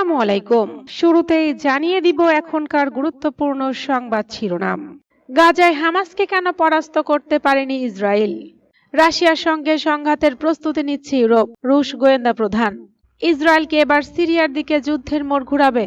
আসসালামু আলাইকুম। শুরুতেই জানিয়ে দিব এখনকার গুরুত্বপূর্ণ সংবাদ শিরোনাম। গাজায় হামাসকে কেন পরাস্ত করতে পারেনি ইসরায়েল? রাশিয়ার সঙ্গে সংঘাতের প্রস্তুতি নিচ্ছে ইউরোপ। রুশ গোয়েন্দা প্রধান। ইসরায়েলকে এবার সিরিয়ার দিকে যুদ্ধের মোড় ঘুরাবে?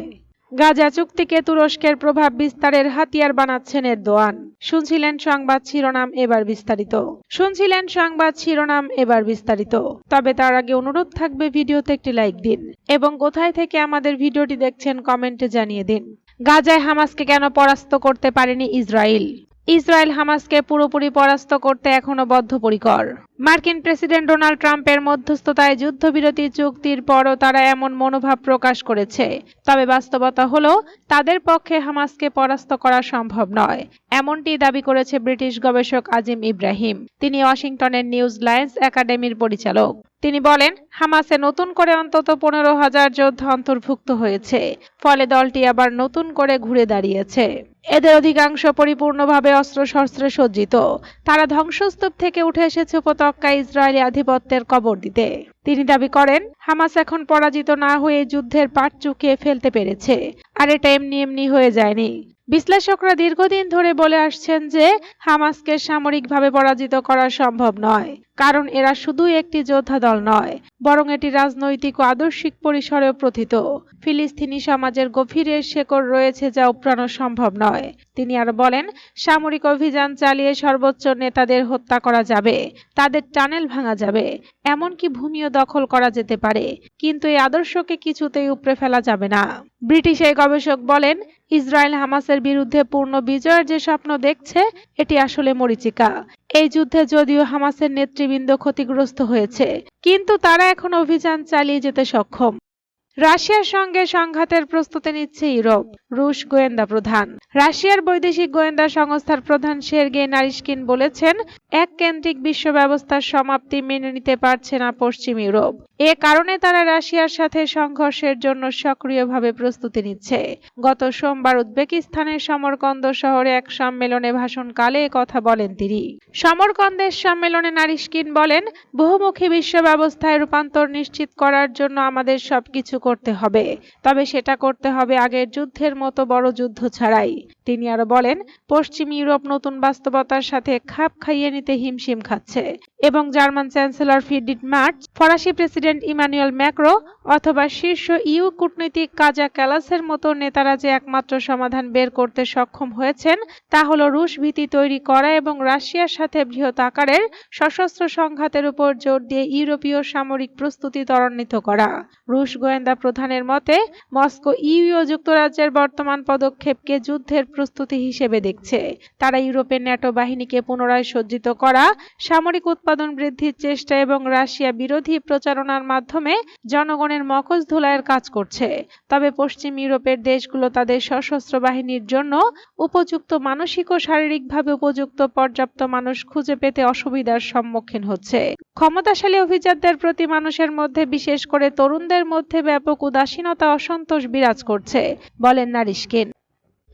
গাজা চুক্তিকে তুরস্কের প্রভাব বিস্তারের হাতিয়ার বানাচ্ছেন এরদোয়ান। শুনছিলেন সংবাদ শিরোনাম এবার বিস্তারিত। শুনছিলেন সংবাদ শিরোনাম এবার বিস্তারিত। তবে তার আগে অনুরোধ থাকবে ভিডিওতে একটি লাইক দিন এবং কোথায় থেকে আমাদের ভিডিওটি দেখছেন কমেন্টে জানিয়ে দিন। গাজায় হামাসকে কেন পরাস্ত করতে পারেনি ইসরায়েল? ইসরায়েল হামাসকে পুরোপুরি পরাস্ত করতে এখনও বদ্ধপরিকর। মার্কিন প্রেসিডেন্ট ডোনাল্ড ট্রাম্পের মধ্যস্থতায় যুদ্ধবিরতি চুক্তির পরও তারা এমন মনোভাব প্রকাশ করেছে। তবে বাস্তবতা হলো, তাদের পক্ষে হামাসকে পরাস্ত করা সম্ভব নয়। এমনটি দাবি করেছে ব্রিটিশ গবেষক আজিম ইব্রাহিম। তিনি ওয়াশিংটনের নিউজ লায়েন্স একাডেমির পরিচালক। তিনি বলেন, হামাসে নতুন করে অন্তত পনেরো হাজার যোদ্ধা অন্তর্ভুক্ত হয়েছে। ফলে দলটি আবার নতুন করে ঘুরে দাঁড়িয়েছে। এদের অধিকাংশ পরিপূর্ণভাবে অস্ত্রশস্ত্রে সজ্জিত। তারা ধ্বংসস্তূপ থেকে উঠে এসেছে উপত্যকা ইসরায়েলি আধিপত্যের কবর দিতে। তিনি দাবি করেন, হামাস এখন পরাজিত না হয়ে যুদ্ধের পাট চুকিয়ে ফেলতে পেরেছে, আর এটা এমনি এমনি হয়ে যায়নি। বিশ্লেষকরা দীর্ঘদিন ধরে বলে আসছেন যে হামাসকে সামরিকভাবে পরাজিত করা সম্ভব নয়, কারণ এরা শুধু একটি যোদ্ধা দল নয়, বরং এটি রাজনৈতিক ও আদর্শিক পরিসরেও প্রথিত। ফিলিস্তিনি সমাজের গভীরে শেকড় রয়েছে যা উপড়ানো সম্ভব নয়। তিনি আরও বলেন, সামরিক অভিযান চালিয়ে সর্বোচ্চ নেতাদের হত্যা করা যাবে, তাদের টানেল ভাঙা যাবে, এমনকি ভূমিও দখল করা যেতে পারে, কিন্তু এই আদর্শকে কিছুতেই উপড়ে ফেলা যাবে না। ব্রিটিশ এই গবেষক বলেন ইসরায়েল হামাসের বিরুদ্ধে পূর্ণ বিজয়ের যে স্বপ্ন দেখছে, এটি আসলে মরিচিকা। এই যুদ্ধে যদিও হামাসের নেতৃবৃন্দ ক্ষতিগ্রস্ত হয়েছে, কিন্তু তারা এখন অভিযান চালিয়ে যেতে সক্ষম। রাশিয়ার সঙ্গে সংঘাতের প্রস্তুতি নিচ্ছে ইউরোপ। রুশ গোয়েন্দা প্রধান। রাশিয়ার বৈদেশিক গোয়েন্দা সংস্থার প্রধান সের্গে নারিশকিন বলেছেন, এক কেন্দ্রিক বিশ্ব ব্যবস্থার সমাপ্তি মেনে নিতে পারছে না পশ্চিম ইউরোপ। এ কারণে তারা রাশিয়ার সাথে সংঘর্ষের জন্য সক্রিয়ভাবে প্রস্তুতি নিচ্ছে। গত সোমবার উজবেকিস্তানের সমরকন্দ শহরে এক সম্মেলনে ভাষণকালে কথা বলেন তিনি। সমরকন্দের সম্মেলনে নারিশকিন বলেন, বহুমুখী বিশ্ব ব্যবস্থায় রূপান্তর নিশ্চিত করার জন্য আমাদের সবকিছু করতে হবে। তবে সেটা করতে হবে আগের যুদ্ধের মতো বড় যুদ্ধ ছাড়াই। তিনি আরও বলেন, পশ্চিম ইউরোপ নতুন বাস্তবতার সাথে খাপ খাইয়ে নিতে হিমশিম খাচ্ছে এবং জার্মান চ্যান্সেলর ফিডিট মার্চ, ফরাসি প্রেসিডেন্ট ইমানুয়েল ম্যাক্রো অথবা শীর্ষ ইউ কূটনীতিক কাজা ক্যালাসের মতো নেতারা যে একমাত্র সমাধান বের করতে সক্ষম হয়েছেন, তা হল রুশ ভীতি তৈরি করা এবং রাশিয়ার সাথে বৃহৎ আকারের সশস্ত্র সংঘাতের উপর জোর দিয়ে ইউরোপীয় সামরিক প্রস্তুতি ত্বরান্বিত করা। রুশ গোয়েন্দা প্রধানের মতে, মস্কো ইউ ও যুক্তরাজ্যের বর্তমান পদক্ষেপকে যুদ্ধের প্রস্তুতি হিসেবে দেখছে। তারা ইউরোপের ন্যাটো বাহিনীকে পুনরায় সজ্জিত করা, সামরিক উৎপাদন বৃদ্ধির চেষ্টা এবং রাশিয়া বিরোধী প্রচারণার মাধ্যমে জনগণের মকজ ধোলাইয়ের কাজ করছে। তবে পশ্চিম ইউরোপের দেশগুলো তাদের সশস্ত্র বাহিনীর জন্য উপযুক্ত মানসিক ও শারীরিকভাবে উপযুক্ত পর্যাপ্ত মানুষ খুঁজে পেতে অসুবিধার সম্মুখীন হচ্ছে। ক্ষমতাশালী অভিজাতদের প্রতি মানুষের মধ্যে, বিশেষ করে তরুণদের মধ্যে ব্যাপক উদাসীনতা অসন্তোষ বিরাজ করছে, বলেন নারিশকিন।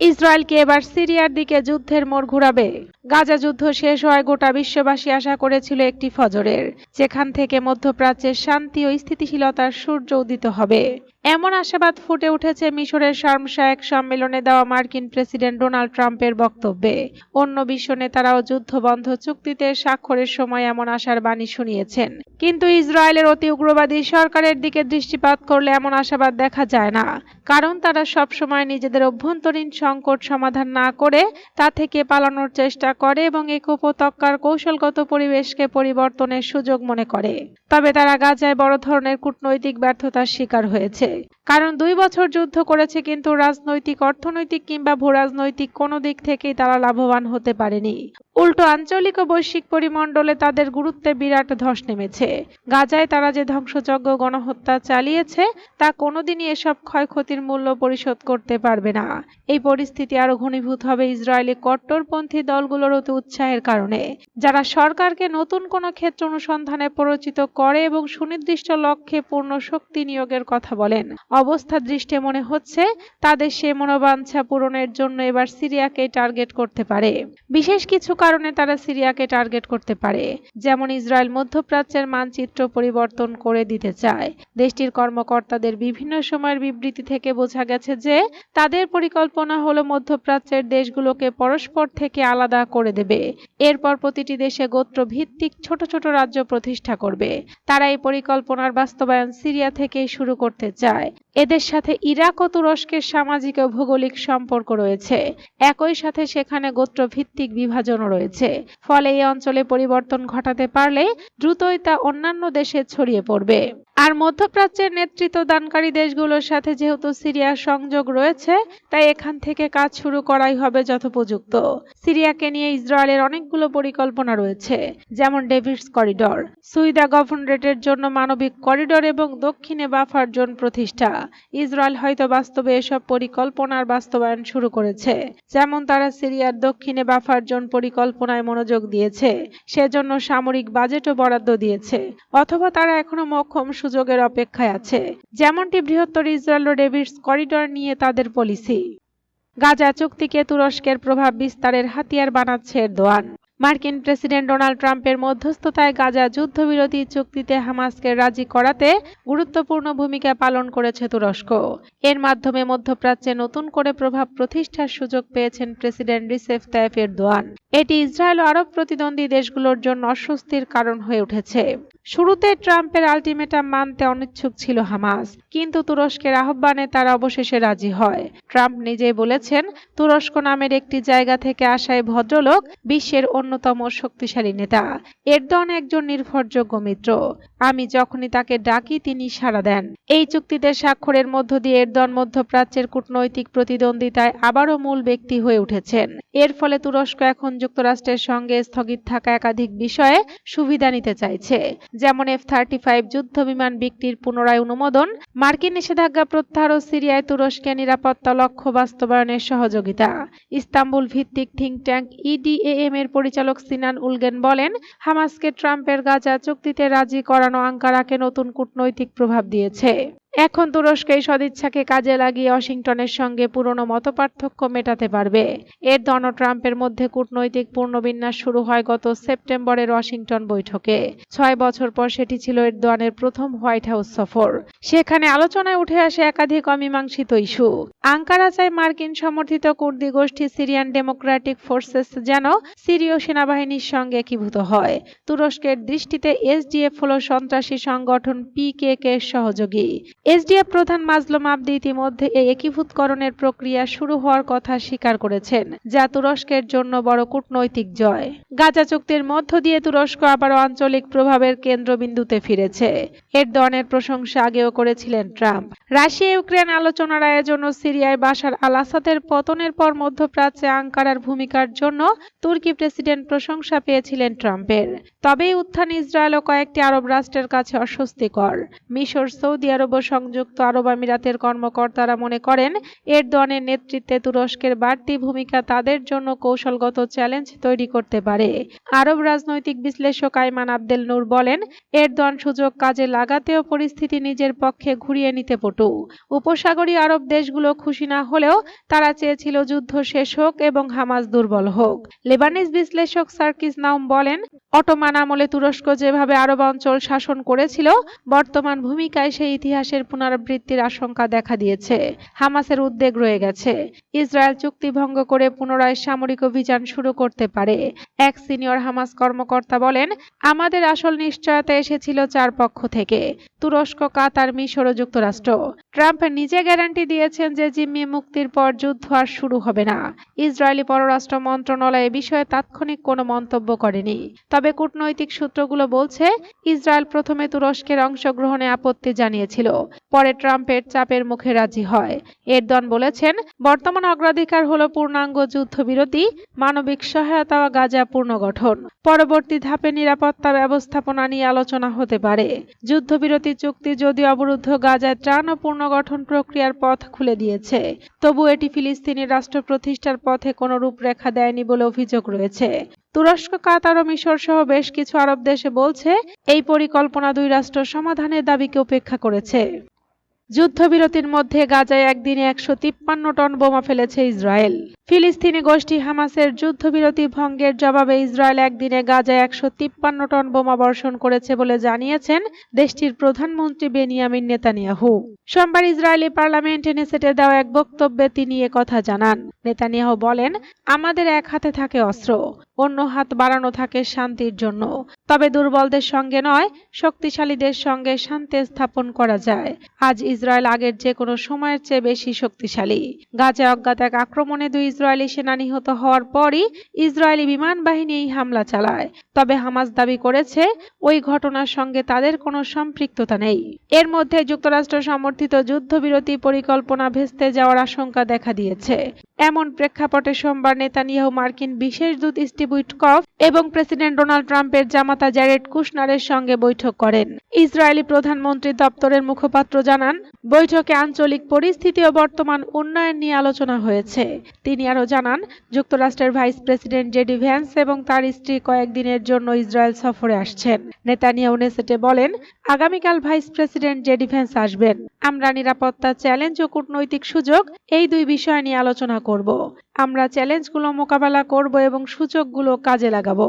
ইসরায়েলকে এবার সিরিয়ার দিকে যুদ্ধের মোড় ঘুরাবে। গাজা যুদ্ধ শেষ হয় গোটা বিশ্ববাসী আশা করেছিল একটি ফজরের, যেখান থেকে মধ্যপ্রাচ্যের শান্তি ও স্থিতিশীলতার সূর্য উদিত হবে। এমন আশাবাদ ফুটে উঠেছে মিশরের শার্মশা এক সম্মেলনে দেওয়া মার্কিন প্রেসিডেন্ট ডোনাল্ড ট্রাম্পের বক্তব্যে। অন্য বিশ্ব নেতারাও যুদ্ধবন্ধ চুক্তিতে স্বাক্ষরের সময় এমন আশার বাণী শুনিয়েছেন। কিন্তু ইসরায়েলের অতি উগ্রবাদী সরকারের দিকে দৃষ্টিপাত করলে এমন আশাবাদ দেখা যায় না। কারণ তারা সবসময় নিজেদের অভ্যন্তরীণ সংকট সমাধান না করে তা থেকে পালানোর চেষ্টা করে এবং এক উপত্যকার কৌশলগত পরিবেশকে পরিবর্তনের সুযোগ মনে করে। তবে তারা গাজায় বড় ধরনের কূটনৈতিক ব্যর্থতার শিকার হয়েছে। কারণ দুই বছর যুদ্ধ করেছে কিন্তু রাজনৈতিক, অর্থনৈতিক কিংবা ভূরাজনৈতিক কোনো দিক থেকেই তারা লাভবান হতে পারেনি। উল্টো আঞ্চলিক ও বৈশ্বিক পরিমণ্ডলে তাদের গুরুত্বে বিরাট ধস নেমেছে। গাজায় তারা যে ধ্বংসযজ্ঞ গণহত্যা চালিয়েছে, তা কোনোদিনই এসব ক্ষয়ক্ষতির মূল্য পরিশোধ করতে পারবে না। এই পরিস্থিতি আরও ঘনীভূত হবে ইসরায়েলি কট্টরপন্থী দলগুলোর অতি উৎসাহের কারণে, যারা সরকারকে নতুন কোনো ক্ষেত্র অনুসন্ধানে পরিচিত করে এবং সুনির্দিষ্ট লক্ষ্যে পূর্ণ শক্তি নিয়োগের কথা বলেন। অবস্থা দৃষ্টে মনে হচ্ছে তাদের সে মনোবাঞ্ছা পূরণের জন্য এবার সিরিয়াকে টার্গেট করতে পারে। বিশেষ কিছু কারণে তারা সিরিয়াকে টার্গেট করতে পারে, যেমন ইসরায়েল মধ্যপ্রাচ্যের মানচিত্র পরিবর্তন করে দিতে চায়। দেশটির কর্মকর্তাদের বিভিন্ন সময়ের বিবৃতি থেকে বোঝা গেছে যে তাদের পরিকল্পনা হলো মধ্যপ্রাচ্যের দেশগুলোকে পরস্পর থেকে আলাদা করে দেবে। এরপর প্রতিটি দেশে গোত্র ভিত্তিক ছোট ছোট রাজ্য প্রতিষ্ঠা করবে। তারা এই পরিকল্পনার বাস্তবায়ন সিরিয়া থেকেই শুরু করতে চায়। এদের সাথে ইরাক ও তুরস্কের সামাজিক ও ভৌগোলিক সম্পর্ক রয়েছে। একই সাথে সেখানে গোত্র ভিত্তিক বিভাজনও রয়েছে। ফলে এই অঞ্চলে পরিবর্তন ঘটাতে পারলে দ্রুতই তা অন্যান্য দেশে ছড়িয়ে পড়বে। আর মধ্যপ্রাচ্যের নেতৃত্ব দানকারী দেশগুলোর সাথে যেহেতু সিরিয়ার সংযোগ রয়েছে, তাই এখান থেকে কাজ শুরু করাই হবে যথোপযুক্ত। সিরিয়াকে নিয়ে ইসরায়েলের অনেকগুলো পরিকল্পনা রয়েছে, যেমন ডেভিডস করিডর, সুইদা গভর্নরেটের জন্য মানবিক করিডর এবং দক্ষিণে বাফার জোন প্রতিষ্ঠা। ইসরায়েল হয়তো বাস্তবে এসব পরিকল্পনার বাস্তবায়ন শুরু করেছে, যেমন তারা সিরিয়ার দক্ষিণে বাফার জোন পরিকল্পনায় মনোযোগ দিয়েছে, সেজন্য সামরিক বাজেটও বরাদ্দ দিয়েছে, অথবা তারা এখনও মক্ষম সুযোগের অপেক্ষায় আছে। যেমনটি বৃহত্তর ইসরায়েল ও ডেভিডস করিডর নিয়ে তাদের পলিসি। গাজা চুক্তিকে তুরস্কের প্রভাব বিস্তারের হাতিয়ার বানাচ্ছে এরদোয়ান। মার্কিন প্রেসিডেন্ট ডোনাল্ড ট্রাম্পের মধ্যস্থতায় গাজা যুদ্ধবিরতি চুক্তিতে হামাসকে রাজি করাতে গুরুত্বপূর্ণ ভূমিকা পালন করেছে তুরস্ক। এর মাধ্যমে মধ্যপ্রাচ্যে নতুন করে প্রভাব প্রতিষ্ঠার সুযোগ পেয়েছেন প্রেসিডেন্ট রিসেফ তাইফ এরদোয়ান। এটি ইসরায়েল আরব প্রতিদ্বন্দ্বী দেশগুলোর জন্য অস্বস্তির কারণ হয়ে উঠেছে। শুরুতে ট্রাম্পের আলটিমেটাম মানতে অনিচ্ছুক ছিল হামাস, কিন্তু তুরস্কের আহ্বানে তারা অবশেষে রাজি হয়। ট্রাম্প নিজেই বলেছেন, তুরস্ক নামের একটি জায়গা থেকে আসায় ভদ্রলোক বিশ্বের অন্যতম শক্তিশালী নেতা। এরদন একজন নির্ভরযোগ্য মিত্র। আমি যখনই তাকে ডাকি, তিনি সাড়া দেন। এই চুক্তিতে স্বাক্ষরের মধ্য দিয়ে এরদন মধ্যপ্রাচ্যের কূটনৈতিক প্রতিদ্বন্দ্বিতায় আবারও মূল ব্যক্তি হয়ে উঠেছেন। এর ফলে তুরস্ক এখন যুক্তরাষ্ট্রের সঙ্গে স্থগিত থাকা একাধিক বিষয়ে সুবিধা নিতে চাইছে। যেমন এফ থার্টি ফাইভ যুদ্ধ বিমান বিক্রির পুনরায় অনুমোদন, মার্কিন নিষেধাজ্ঞা প্রত্যাহার ও সিরিয়ায় তুরস্কের নিরাপত্তা লক্ষ্য বাস্তবায়নের সহযোগিতা। ইস্তাম্বুল ভিত্তিক থিঙ্ক ট্যাঙ্ক ইডিএএম এর পরিচালক সিনান উলগেন বলেন, হামাসকে ট্রাম্পের গাজা চুক্তিতে রাজি করানো আঙ্কারাকে নতুন কূটনৈতিক প্রভাব দিয়েছে। এখন তুরস্ক এই সদিচ্ছাকে কাজে লাগিয়ে ওয়াশিংটনের সঙ্গে পুরনো মতপার্থক্য মেটাতে পারবে। এর দন ট্রাম্পের মধ্যে কূটনৈতিক পূর্ণবিন্যাস শুরু হয় গত সেপ্টেম্বরের ওয়াশিংটন বৈঠকে। ছয় বছর পর সেটি ছিল এরদোয়ানের প্রথম হোয়াইট হাউস সফর। সেখানে আলোচনায় উঠে আসে একাধিক অমীমাংসিত ইস্যু। আঙ্কারা চায় মার্কিন সমর্থিত কুর্দি গোষ্ঠী সিরিয়ান ডেমোক্রেটিক ফোর্সেস যেন সিরীয় সেনাবাহিনীর সঙ্গে একীভূত হয়। তুরস্কের দৃষ্টিতে এসডিএফ হল সন্ত্রাসী সংগঠন পিকেকে সহযোগী। এসডিএফ প্রধান মাজলুম আবদি ইতিমধ্যে এই একীভূতকরণের প্রক্রিয়া শুরু হওয়ার কথা স্বীকার করেছেন, যা তুরস্কের জন্য বড় কূটনৈতিক জয়। গাজা চুক্তির মধ্য দিয়ে তুরস্ক আবারও আঞ্চলিক প্রভাবের কেন্দ্রবিন্দুতে ফিরেছে। এরদনের প্রশংসা আগেও করেছিলেন ট্রাম্প। রাশিয়া ইউক্রেন আলোচনার আয়োজন সিরিয়ায় বাশার আল আসাদের পতনের পর মধ্যপ্রাচ্যে আঙ্কারার ভূমিকার জন্য তুর্কি প্রেসিডেন্ট প্রশংসা পেয়েছিলেন ট্রাম্পের। তবে উত্থান ইসরায়েল ও কয়েকটি আরব রাষ্ট্রের কাছে অস্বস্তিকর। মিশর, সৌদি আরব সংযুক্ত আরব আমিরাতের কর্মকর্তারা মনে করেন এরদনের নেতৃত্বে তুরস্কের বাড়তি ভূমিকা তাদের জন্য কৌশলগত চ্যালেঞ্জ তৈরি করতে পারে। আরব রাজনৈতিক বিশ্লেষক আইমান আবদেল নূর বলেন এরদন সুযোগ কাজে লাগাতেও পরিস্থিতি নিজের পক্ষে ঘুরিয়ে নিতে পটু। উপসাগরীয় আরব দেশগুলো খুশি না হলেও তারা চেয়েছিল যুদ্ধ শেষ হোক এবং হামাস দুর্বল হোক। লেবানিজ বিশ্লেষক সার্কিস নাউম বলেন অটোমান আমলে তুরস্ক যেভাবে আরব অঞ্চল শাসন করেছিল, বর্তমান ভূমিকায় সেই ইতিহাসের পুনরাবৃত্তির আশঙ্কা দেখা দিয়েছে। হামাসের উদ্বেগ রয়ে গেছে। ইসরায়েল চুক্তি ভঙ্গ করে পুনরায় সামরিক অভিযান শুরু করতে পারে। এক সিনিয়র হামাস কর্মকর্তা বলেন, আমাদের আসল নিশ্চয়তা এসেছিল চার পক্ষ থেকে, তুরস্ক, কাতার, মিশর ও যুক্তরাষ্ট্র। ট্রাম্প নিজে গ্যারান্টি দিয়েছেন যে জিম্মি মুক্তির পর যুদ্ধ আর শুরু হবে না। ইসরায়েলি পররাষ্ট্র মন্ত্রণালয় এ বিষয়ে তাৎক্ষণিক কোনো মন্তব্য করেনি। তবে কূটনৈতিক সূত্রগুলো বলছে, ইসরায়েল প্রথমে তুরস্কের অংশগ্রহণে আপত্তি জানিয়েছিল, পরে ট্রাম্পের চাপের মুখে রাজি হয়। এরদন বলেছেন, বর্তমান অগ্রাধিকার হলো পূর্ণাঙ্গ যুদ্ধবিরতি, মানবিক সহায়তা ও গাজা পুনর্গঠন। পরবর্তী ধাপে নিরাপত্তা ব্যবস্থাপনা নিয়ে আলোচনা হতে পারে। যুদ্ধবিরতি চুক্তি যদিও অবরুদ্ধ, গাজায় ত্রাণ ও পুনর্গঠন প্রক্রিয়ার পথ খুলে দিয়েছে। তবু এটি ফিলিস্তিনি রাষ্ট্র প্রতিষ্ঠার পথে কোনো রূপরেখা দেয়নি বলে অভিযোগ রয়েছে। তুরস্ক, কাতার ও মিশর সহ বেশ কিছু আরব দেশে বলছে, এই পরিকল্পনা দুই রাষ্ট্র সমাধানের দাবিকে উপেক্ষা করেছে। যুদ্ধবিরতির মধ্যে গাজায় একদিনে একশো তিপ্পান্ন টন বোমা ফেলেছে ইসরায়েল। ফিলিস্তিনি গোষ্ঠী হামাসের যুদ্ধবিরতি ভঙ্গের জবাবে ইসরায়েল একদিনে গাজায় একশো তিপ্পান্ন টন বোমা বর্ষণ করেছে বলে জানিয়েছেন দেশটির প্রধানমন্ত্রী বেনিয়ামিন নেতানিয়াহু। সোমবার ইসরায়েলি পার্লামেন্টে নেসেটে দেওয়া এক বক্তব্যে তিনি কথা জানান। নেতানিয়াহু বলেন, আমাদের এক হাতে থাকে অস্ত্র, অন্য হাত বাড়ানো থাকে শান্তির জন্য। তবে দুর্বলদের সঙ্গে নয়, শক্তিশালীদের সঙ্গে শান্তি স্থাপন করা যায়। আজ ইসরায়েল আগের যে কোনো সময়ের চেয়ে বেশি শক্তিশালী। গাজা অজ্ঞাত এক আক্রমণে দুই ইসরায়েলি সেনা নিহত হওয়ার পরই ইসরায়েলি বিমান বাহিনী এই হামলা চালায়। তবে হামাস দাবি করেছে, ওই ঘটনার সঙ্গে তাদের কোনো সম্পৃক্ততা নেই। এর মধ্যে যুক্তরাষ্ট্র সমর্থিত যুদ্ধবিরতি পরিকল্পনা ভেস্তে যাওয়ার আশঙ্কা দেখা দিয়েছে। এমন প্রেক্ষাপটে সোমবার নেতানিয়াহু মার্কিন বিশেষ দূত স্টিভ উইটকফ এবং প্রেসিডেন্ট ডোনাল্ড ট্রাম্পের জামাতা জ্যারেড কুশনারের সঙ্গে বৈঠক করেন। ইসরায়েলি প্রধানমন্ত্রী দপ্তরের মুখপাত্র জানান, বৈঠকে আঞ্চলিক পরিস্থিতি ও বর্তমান উন্নয়ন নিয়ে আলোচনা হয়েছে। তিনি আরও জানান, যুক্তরাষ্ট্রের ভাইস প্রেসিডেন্ট জেডি ভ্যান্স এবং তার স্ত্রী কয়েকদিনের জন্য ইসরায়েল সফরে আসছেন। নেতানিয়াহু নেসেটে বলেন, আগামীকাল ভাইস প্রেসিডেন্ট জেডি ভ্যান্স আসবেন। আমরা নিরাপত্তা চ্যালেঞ্জ ও কূটনৈতিক সুযোগ এই দুই বিষয় নিয়ে আলোচনা করব। আমরা চ্যালেঞ্জগুলো মোকাবেলা করব এবং সুযোগগুলো কাজে লাগাবো।